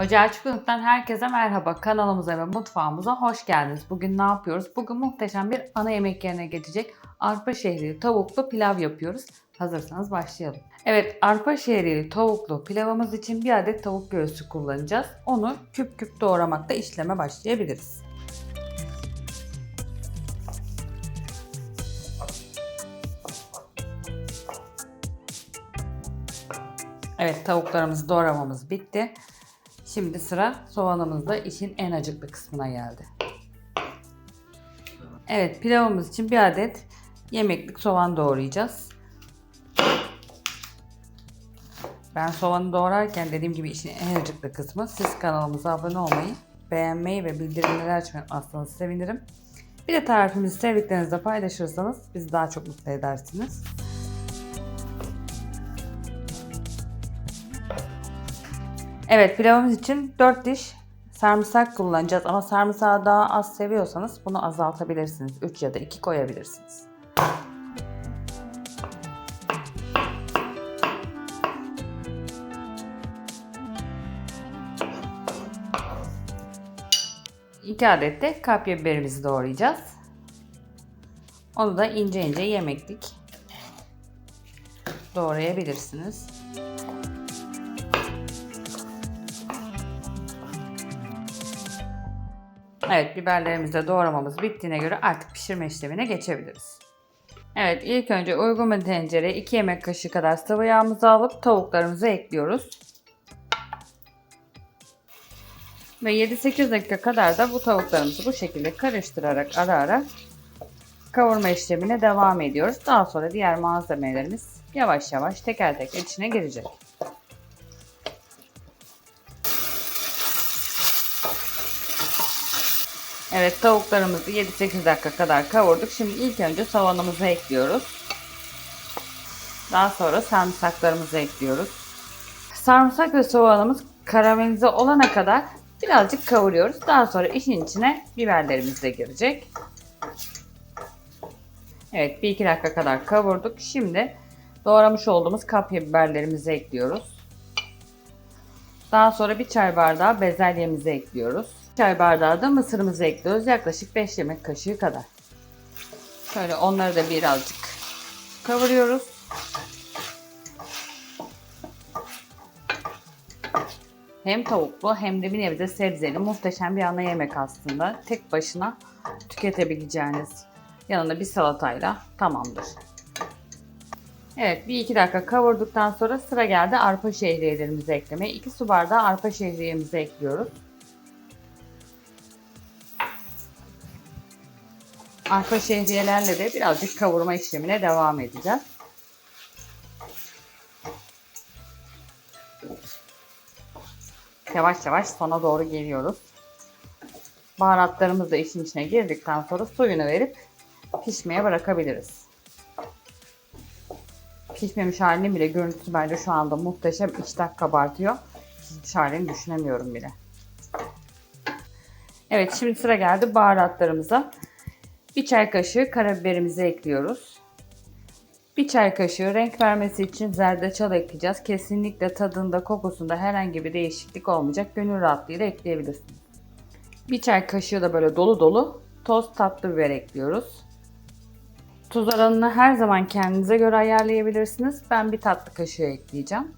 Ocağı Çıkınlık'tan herkese merhaba. Kanalımıza ve mutfağımıza hoş geldiniz. Bugün ne yapıyoruz? Bugün muhteşem bir ana yemek yerine geçecek arpa şehriyeli tavuklu pilav yapıyoruz. Hazırsanız başlayalım. Evet, arpa şehriyeli tavuklu pilavımız için bir adet tavuk göğsü kullanacağız. Onu küp küp doğramakta işleme başlayabiliriz. Evet, tavuklarımızı doğramamız bitti. Şimdi sıra soğanımızda işin en acıklı kısmına geldi. Evet pilavımız için bir adet yemeklik soğan doğrayacağız. Ben soğanı doğrarken dediğim gibi işin en acıklı kısmı siz kanalımıza abone olmayı, beğenmeyi ve bildirimleri açmayı unutmazsanız sevinirim. Bir de tarifimizi sevdiklerinizle paylaşırsanız bizi daha çok mutlu edersiniz. Evet pilavımız için 4 diş sarımsak kullanacağız ama sarımsağı daha az seviyorsanız bunu azaltabilirsiniz. 3 ya da 2 koyabilirsiniz. İki adet de kapya biberimizi doğrayacağız. Onu da ince ince yemeklik doğrayabilirsiniz. Evet biberlerimizi de doğramamız bittiğine göre artık pişirme işlemine geçebiliriz. Evet ilk önce uygun bir tencereye 2 yemek kaşığı kadar sıvı yağımızı alıp tavuklarımızı ekliyoruz. Ve 7-8 dakika kadar da bu tavuklarımızı bu şekilde karıştırarak ara ara kavurma işlemine devam ediyoruz. Daha sonra diğer malzemelerimiz yavaş yavaş teker teker içine girecek. Evet tavuklarımızı 7-8 dakika kadar kavurduk. Şimdi ilk önce soğanımızı ekliyoruz. Daha sonra sarımsaklarımızı ekliyoruz. Sarımsak ve soğanımız karamelize olana kadar birazcık kavuruyoruz. Daha sonra işin içine biberlerimiz de girecek. Evet 1-2 dakika kadar kavurduk. Şimdi doğramış olduğumuz kapya biberlerimizi ekliyoruz. Daha sonra bir çay bardağı bezelyemizi ekliyoruz. Çay bardağı da mısırımızı ekliyoruz. Yaklaşık 5 yemek kaşığı kadar. Şöyle onları da birazcık kavuruyoruz. Hem tavuklu hem de bir nebze sebzeli muhteşem bir ana yemek aslında. Tek başına tüketebileceğiniz yanında bir salatayla tamamdır. Evet bir iki dakika kavurduktan sonra sıra geldi arpa şehriyelerimizi eklemeye. 2 su bardağı arpa şehriyemizi ekliyoruz. Arpa şehriyelerle de birazcık kavurma işlemine devam edeceğiz. Yavaş yavaş sona doğru geliyoruz. Baharatlarımız da işin içine girdikten sonra suyunu verip pişmeye bırakabiliriz. Pişmemiş halinin bile görüntüsü bence şu anda muhteşem. İçten kabartıyor. Pişmiş halini düşünemiyorum bile. Evet şimdi sıra geldi baharatlarımıza. Bir çay kaşığı karabiberimizi ekliyoruz. Bir çay kaşığı renk vermesi için zerdeçal ekleyeceğiz. Kesinlikle tadında kokusunda herhangi bir değişiklik olmayacak. Gönül rahatlığıyla ekleyebilirsiniz. Bir çay kaşığı da böyle dolu dolu toz tatlı biber ekliyoruz. Tuz oranını her zaman kendinize göre ayarlayabilirsiniz. Ben bir tatlı kaşığı ekleyeceğim.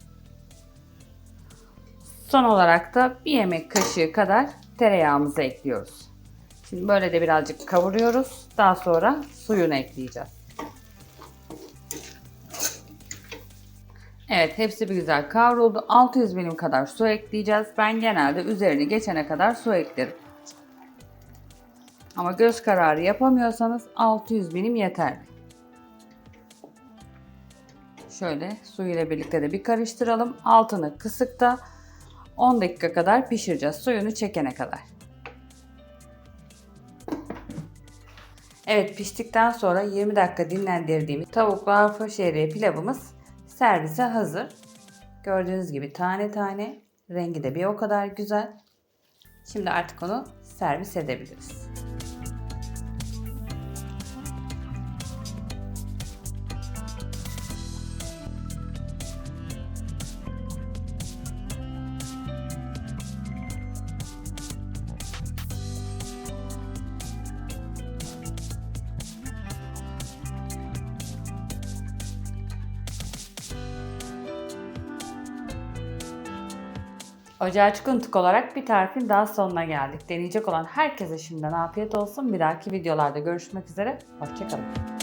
Son olarak da bir yemek kaşığı kadar tereyağımızı ekliyoruz. Şimdi böyle de birazcık kavuruyoruz. Daha sonra suyunu ekleyeceğiz. Evet hepsi bir güzel kavruldu. 600 milim kadar su ekleyeceğiz. Ben genelde üzerini geçene kadar su eklerim. Ama göz kararı yapamıyorsanız 600 milim yeterli. Şöyle su ile birlikte de bir karıştıralım. Altını kısıkta 10 dakika kadar pişireceğiz. Suyunu çekene kadar. Evet piştikten sonra 20 dakika dinlendirdiğimiz tavuklu arpa şehriye pilavımız servise hazır. Gördüğünüz gibi tane tane rengi de bir o kadar güzel. Şimdi artık onu servis edebiliriz. Ocağa Çıkıntık olarak bir tarifin daha sonuna geldik. Deneyecek olan herkese şimdiden afiyet olsun. Bir dahaki videolarda görüşmek üzere. Hoşçakalın.